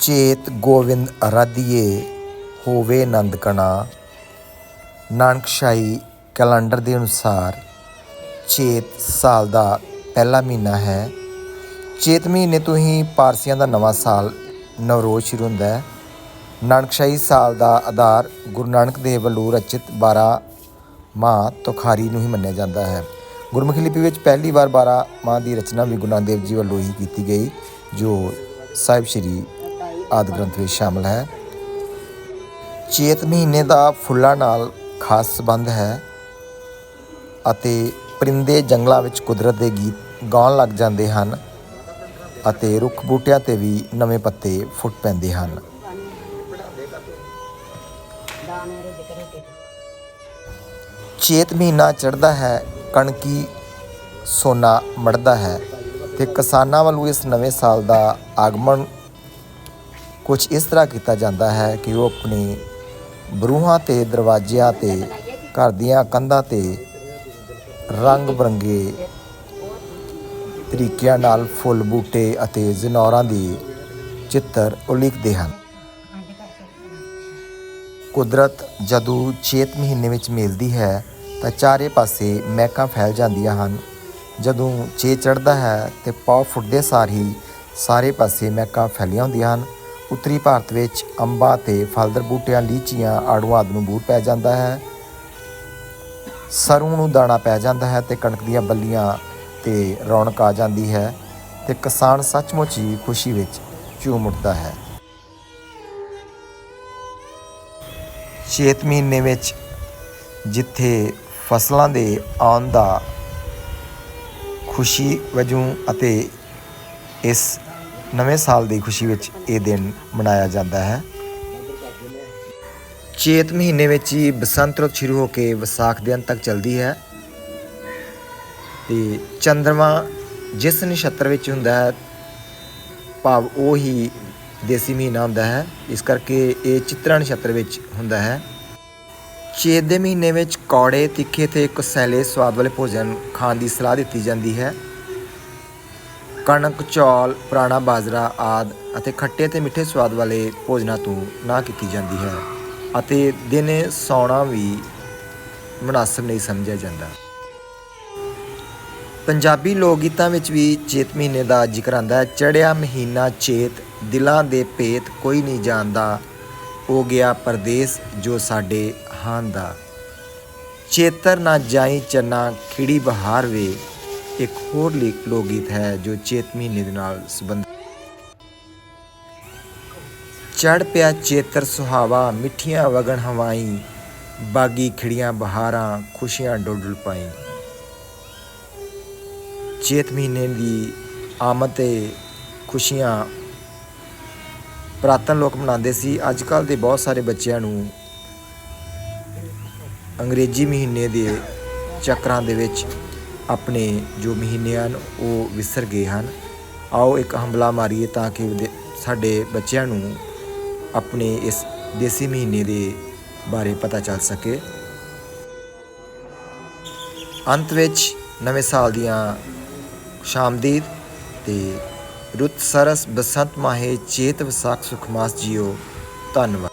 ਚੇਤ ਗੋਵਿੰਦ ਅਰਾਧੀਏ ਹੋਵੇ ਨੰਦ ਕਣਾ। ਨਾਨਕਸ਼ਾਹੀ ਕੈਲੰਡਰ ਦੇ ਅਨੁਸਾਰ ਚੇਤ ਸਾਲ ਦਾ ਪਹਿਲਾ ਮਹੀਨਾ ਹੈ। ਚੇਤ ਮਹੀਨੇ ਤੋਂ ਹੀ ਪਾਰਸੀਆਂ ਦਾ ਨਵਾਂ ਸਾਲ ਨਵਰੋਜ਼ ਸ਼ੁਰੂ ਹੁੰਦਾ ਹੈ। ਨਾਨਕਸ਼ਾਹੀ ਸਾਲ ਦਾ ਆਧਾਰ ਗੁਰੂ ਨਾਨਕ ਦੇਵ ਵੱਲੋਂ ਰਚਿਤ 12 ਮਾਹ ਤੁਖਾਰੀ ਨੂੰ ਹੀ ਮੰਨਿਆ ਜਾਂਦਾ ਹੈ। ਗੁਰਮੁਖੀ ਲਿਪੀ ਵਿੱਚ ਪਹਿਲੀ ਵਾਰ 12 ਮਾਹ ਦੀ ਰਚਨਾ ਵੀ ਗੁਰੂ ਨਾਨਕ ਦੇਵ ਜੀ ਵੱਲੋਂ ਹੀ ਕੀਤੀ ਗਈ, ਜੋ ਸਾਹਿਬ ਸ੍ਰੀ ਆਦਿ ਗ੍ਰੰਥ ਵਿੱਚ ਸ਼ਾਮਲ ਹੈ। ਚੇਤ ਮਹੀਨੇ ਦਾ ਫੁੱਲਾਂ ਨਾਲ ਖਾਸ ਸੰਬੰਧ ਹੈ ਅਤੇ ਪਰਿੰਦੇ ਜੰਗਲਾਂ ਵਿੱਚ ਕੁਦਰਤ ਦੇ ਗੀਤ ਗਾਉਣ ਲੱਗ ਜਾਂਦੇ ਹਨ ਅਤੇ ਰੁੱਖ ਬੂਟਿਆਂ ਤੇ ਵੀ ਨਵੇਂ ਪੱਤੇ ਫੁੱਟ ਪੈਂਦੇ ਹਨ। ਚੇਤ ਮਹੀਨਾ ਚੜ੍ਹਦਾ ਹੈ, ਕਣਕੀ ਸੋਨਾ ਮੜਦਾ ਹੈ ਤੇ ਕਿਸਾਨਾਂ ਵੱਲੋਂ ਇਸ ਨਵੇਂ ਸਾਲ ਦਾ ਆਗਮਨ ਕੁਝ ਇਸ ਤਰ੍ਹਾਂ ਕੀਤਾ ਜਾਂਦਾ ਹੈ ਕਿ ਉਹ ਆਪਣੇ ਬਰੂਹਾਂ ਤੇ ਦਰਵਾਜ਼ਿਆਂ ਤੇ, ਘਰ ਦੀਆਂ ਕੰਧਾਂ ਤੇ ਰੰਗ ਬਰੰਗੇ ਤਰੀਕਿਆਂ ਨਾਲ ਫੁੱਲ, ਬੂਟੇ ਅਤੇ ਜ਼ਨੌਰਾਂ ਦੀ ਚਿੱਤਰ ਉਲੀਕਦੇ ਹਨ। ਕੁਦਰਤ ਜਦੋਂ ਚੇਤ ਮਹੀਨੇ ਵਿੱਚ ਮਿਲਦੀ ਹੈ, ਤਾਂ ਚਾਰੇ ਪਾਸੇ ਮਹਿਕਾਂ ਫੈਲ ਜਾਂਦੀਆਂ ਹਨ। ਜਦੋਂ ਚੇਤ ਚੜ੍ਹਦਾ ਹੈ ਤੇ ਪਾਉ ਫੁੱਟਦੇ ਸਾਰ ਹੀ ਸਾਰੇ ਪਾਸੇ ਮਹਿਕਾਂ ਫੈਲੀਆਂ ਹੁੰਦੀਆਂ ਹਨ। ਉੱਤਰੀ ਭਾਰਤ ਵਿੱਚ ਅੰਬਾਂ ਤੇ ਫਲਦਰ ਬੂਟਿਆਂ, ਲੀਚੀਆਂ, ਆੜੂਆਂ ਆਦਿ ਨੂੰ ਬੂਰ ਪੈ ਜਾਂਦਾ ਹੈ। ਸਰੋਂ ਨੂੰ ਦਾਣਾ ਪੈ ਜਾਂਦਾ ਹੈ ਤੇ ਕਣਕ ਦੀਆਂ ਬੱਲੀਆਂ ਤੇ ਰੌਣਕ ਆ ਜਾਂਦੀ ਹੈ ਤੇ ਕਿਸਾਨ ਸੱਚਮੁੱਚ ਹੀ ਖੁਸ਼ੀ ਵਿੱਚ ਝੂਮ ਉੱਠਦਾ ਹੈ। ਚੇਤ ਮਹੀਨੇ ਵਿੱਚ ਜਿੱਥੇ ਫਸਲਾਂ ਦੇ ਆਉਣ ਦਾ ਖੁਸ਼ੀ ਵਜੋਂ ਅਤੇ ਇਸ ਨਵੇਂ ਸਾਲ ਦੀ ਖੁਸ਼ੀ ਵਿੱਚ ਇਹ ਦਿਨ ਮਨਾਇਆ ਜਾਂਦਾ ਹੈ। ਚੇਤ ਮਹੀਨੇ ਵਿੱਚ ਹੀ ਬਸੰਤ ਰੁੱਤ ਸ਼ੁਰੂ ਹੋ ਕੇ ਵਿਸਾਖ ਦੇ ਅੰਤ ਤੱਕ ਚੱਲਦੀ ਹੈ। ਤੇ ਚੰ드ਰਮਾ ਜਿਸ ਨਛੱਤਰ ਵਿੱਚ ਹੁੰਦਾ ਹੈ, ਭਾਵ ਉਹ ਹੀ ਦੇਸੀ ਮਹੀਨਾ ਹੁੰਦਾ ਹੈ। ਇਸ ਕਰਕੇ ਇਹ ਚਿੱਤਰਾ ਨਛੱਤਰ ਵਿੱਚ ਹੁੰਦਾ ਹੈ। ਚੇਤ ਦੇ ਮਹੀਨੇ ਵਿੱਚ ਕੌੜੇ, ਤਿੱਖੇ ਤੇ ਕਸੈਲੇ ਸਵਾਦ ਵਾਲੇ ਭੋਜਨ ਖਾਣ ਦੀ ਸਲਾਹ ਦਿੱਤੀ ਜਾਂਦੀ ਹੈ। ਕਣਕ, ਚੌਲ, ਪੁਰਾਣਾ ਬਾਜਰਾ ਆਦ ਅਤੇ ਖੱਟੇ ਤੇ ਮਿੱਠੇ ਸਵਾਦ ਵਾਲੇ ਭੋਜਨਾਂ ਤੋਂ ਨਾ ਕੀਤੀ ਜਾਂਦੀ ਹੈ ਅਤੇ ਦਿਨ ਸੌਣਾ ਵੀ ਮناسب ਨਹੀਂ ਸਮਝਿਆ ਜਾਂਦਾ। ਪੰਜਾਬੀ ਲੋਕ ਗੀਤਾਂ ਵਿੱਚ ਵੀ ਚੇਤ ਮਹੀਨੇ ਦਾ ਜ਼ਿਕਰ ਆਂਦਾ ਹੈ। ਚੜਿਆ ਮਹੀਨਾ ਚੇਤ, ਦਿਲਾਂ ਦੇ ਭੇਤ ਕੋਈ ਨਹੀਂ ਜਾਣਦਾ। ਹੋ ਗਿਆ ਪਰਦੇਸ ਜੋ ਸਾਡੇ ਹਾਂ ਦਾ ਚੇਤਰ ਨਾ ਜਾਈ ਚੰਨਾ, ਖਿੜੀ ਬਹਾਰ ਵੇ। ਇੱਕ ਹੋਰ ਲੋਕ ਗੀਤ ਹੈ ਜੋ ਚੇਤ ਮਹੀਨੇ ਦੇ ਨਾਲ ਸੰਬੰਧ ਚੜ ਪਿਆ ਚੇਤਰ ਸੁਹਾਵਾ, ਮਿੱਠੀਆਂ ਵਗਣ ਹਵਾਈ, ਬਾਗੀ ਖਿੜੀਆਂ ਬਹਾਰਾਂ, ਖੁਸ਼ੀਆਂ ਡੋਡਲ ਪਾਈ। ਚੇਤ ਮਹੀਨੇ ਦੀ ਆਮਦ ਤੇ ਖੁਸ਼ੀਆਂ ਪ੍ਰਾਤਨ ਲੋਕ ਮਨਾਉਂਦੇ ਸੀ। ਅੱਜ ਕੱਲ ਦੇ ਬਹੁਤ ਸਾਰੇ ਬੱਚਿਆਂ ਨੂੰ ਅੰਗਰੇਜ਼ੀ ਮਹੀਨੇ ਦੇ ਚੱਕਰਾਂ ਦੇ ਵਿੱਚ ਆਪਣੇ ਜੋ ਮਹੀਨੇ ਹਨ, ਉਹ ਵਿਸਰ ਗਏ ਹਨ। ਆਓ ਇੱਕ ਹੰਬਲਾ ਮਾਰੀਏ ਤਾਂ ਕਿ ਸਾਡੇ ਬੱਚਿਆਂ ਨੂੰ ਆਪਣੇ ਇਸ ਦੇਸੀ ਮਹੀਨੇ ਦੇ ਬਾਰੇ ਪਤਾ ਚੱਲ ਸਕੇ। ਅੰਤ ਵਿੱਚ ਨਵੇਂ ਸਾਲ ਦੀਆਂ ਸ਼ਾਮਦੀਦ ਤੇ ਰੁੱਤ ਸਰਸ ਬਸੰਤ ਮਾਹੇ ਚੇਤ ਵਿਸਾਖ ਸੁਖਮਾਸ ਜੀਓ। ਧੰਨਵਾਦ।